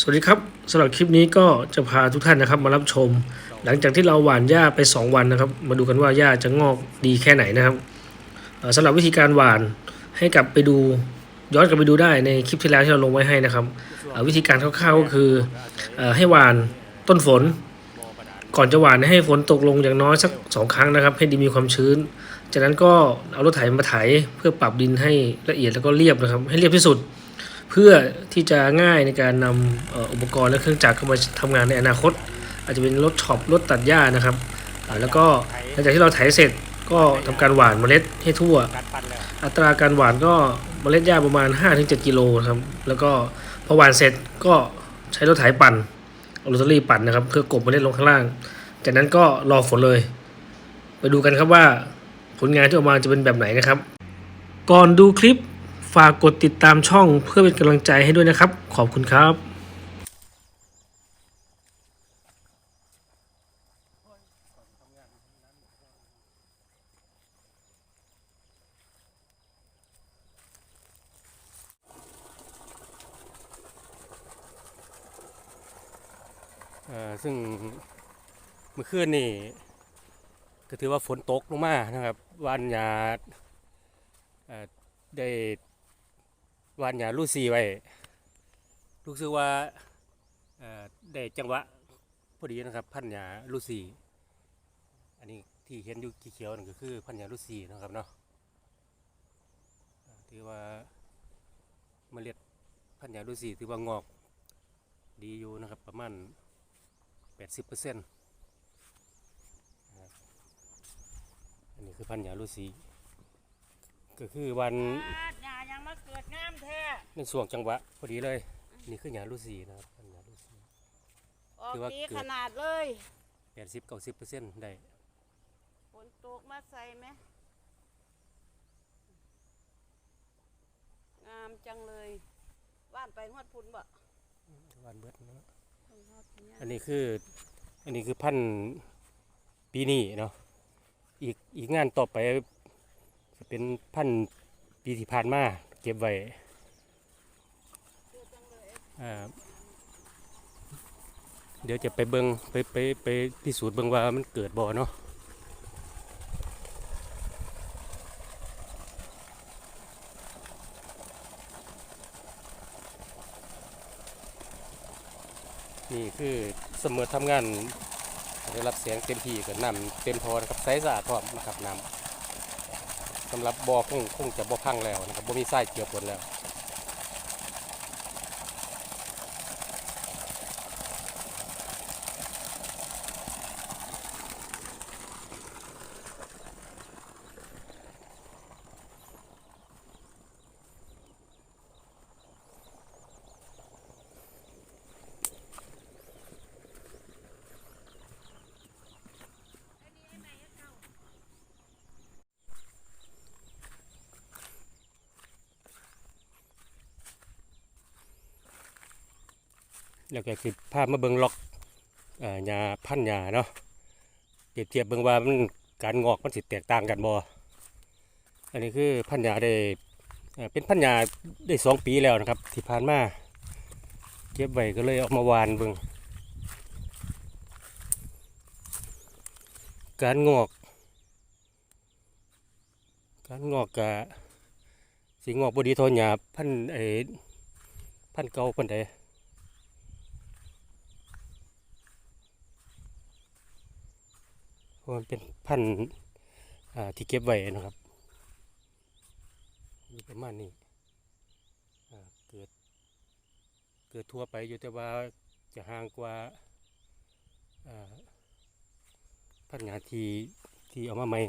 สวัสดีครับสำหรับคลิปนี้ก็จะพาทุกท่านนะครับมารับชม หลังจากที่เราหว่านหญ้าไป 2 วันนะครับ มาดูกันว่าหญ้าจะงอกดีแค่ไหนนะครับเอ่อสำหรับวิธีการหว่านให้กลับไปดูย้อนกลับไปดูได้ในคลิปที่แล้วที่เราลงไว้ให้นะครับวิธีการคร่าวๆก็คืออให้หว่านต้นฝน ก่อนจะหว่านให้ฝนตกลงอย่างน้อยสักสองครั้งนะครับ ให้ดินมีความชื้น จากนั้นก็เอารถไถมาไถเพื่อปรับดินให้ละเอียดแล้วก็เรียบนะครับ ให้เรียบที่สุด พื่อที่จะง่ายในการนำอุปกรณ์และเครื่องจักรเข้ามาทำงานในอนาคต อาจจะเป็นรถช็อปรถตัดหญ้านะครับแล้วก็หลังจากที่เราไถเสร็จก็ทำการหว่านเมล็ดให้ทั่ว อัตราการหว่านก็เมล็ดหญ้าประมาณ 5-7กิโลครับแล้วก็พอหว่านเสร็จก็ใช้รถไถปั่นเอารถรี่ปั่นนะครับ เพื่อกบเมล็ดลงข้างล่าง จากนั้นก็รอฝนเลย ไปดูกันครับว่าผลงานที่ออกมาจะเป็นแบบไหนนะครับ ก่อนดูคลิป ฝากกดติดตามช่องเพื่อเป็นกำลังใจให้ด้วยนะครับ ขอบคุณครับเอ่อซึ่งเมื่อคืนนี่ก็ถือว่าฝนตกลงมานะครับวานยาได้ วานหยาลูซีไว้รู้สึกว่าได้จังหวะพอดีนะครับพันหยาลูซีอันนี้ที่เห็นอยู่เขียวนั่นก็คือพันหยาลูซีนะครับเนาะถือว่าเมล็ดพันหยาลูซีถือว่างอกดีอยู่นะครับประมาณแปดสิบเปอร์เซ็นต์อันนี้คือพันธุ์ยาลูซีก็คือวัน เกิดงามแท้ในช่วงจังหวะพอดีเลย นี่คือยาลูซีนะครับพันธุ์ยาลูซีออกถือว่าดีเกิดขนาดเลยแปดสิบเก้าสิบเปอร์เซ็นต์ได้ฝนตกมาใส่ไหมงามจังเลยว่านไปฮอดพุ่นบ่วันเบิดเนาะไปฮอดเนี่ยอันนี้คือ อันนี้คือพันธุ์ปีนี้เนาะอีกอีกงานต่อไปจะเป็นพันธุ์ปีที่ผ่านมา เก็บไว้เดี๋ยวจะไปเบิงไปไปไปพิสูจน์เบิงว่ามันเกิดบ่อเนาะนี่คือเสมอทำงานได้รับเสียงเต็มที่กับน้ำเต็มพอนะครับใสสะอาดพร้อมนะครับน้ำ สำหรับบ่อคงคงจะบ่พังแล้วนะครับบ่มีไส้เกี่ยวปนแล้ว แล้วก็คือภาพมาเบิงล็อกอ่อหญ้าพันธุ์หญ้าเนาะเปรียบเทียบเบิงว่ามันการงอกมันสิแตกต่างกันบ่อันนี้คือพันธุ์หญ้าได้เป็นพันธุ์หญ้าได้สองปีแล้วนะครับ ที่ผ่านมาเก็บไว้ก็เลยเอามาวานเบิงการงอก การงอกกะสิงอกบดีโทนหญ้าพันไอพันเก่าพันใด เพราะมันเป็นพันธุ์ที่เก็บไว้นะครับมีประมาณนี้เกิด เกิดทั่วไปอยู่แต่ว่าจะห่างกว่าอ่าพันธุ์งานที่ที่เอามาใหม่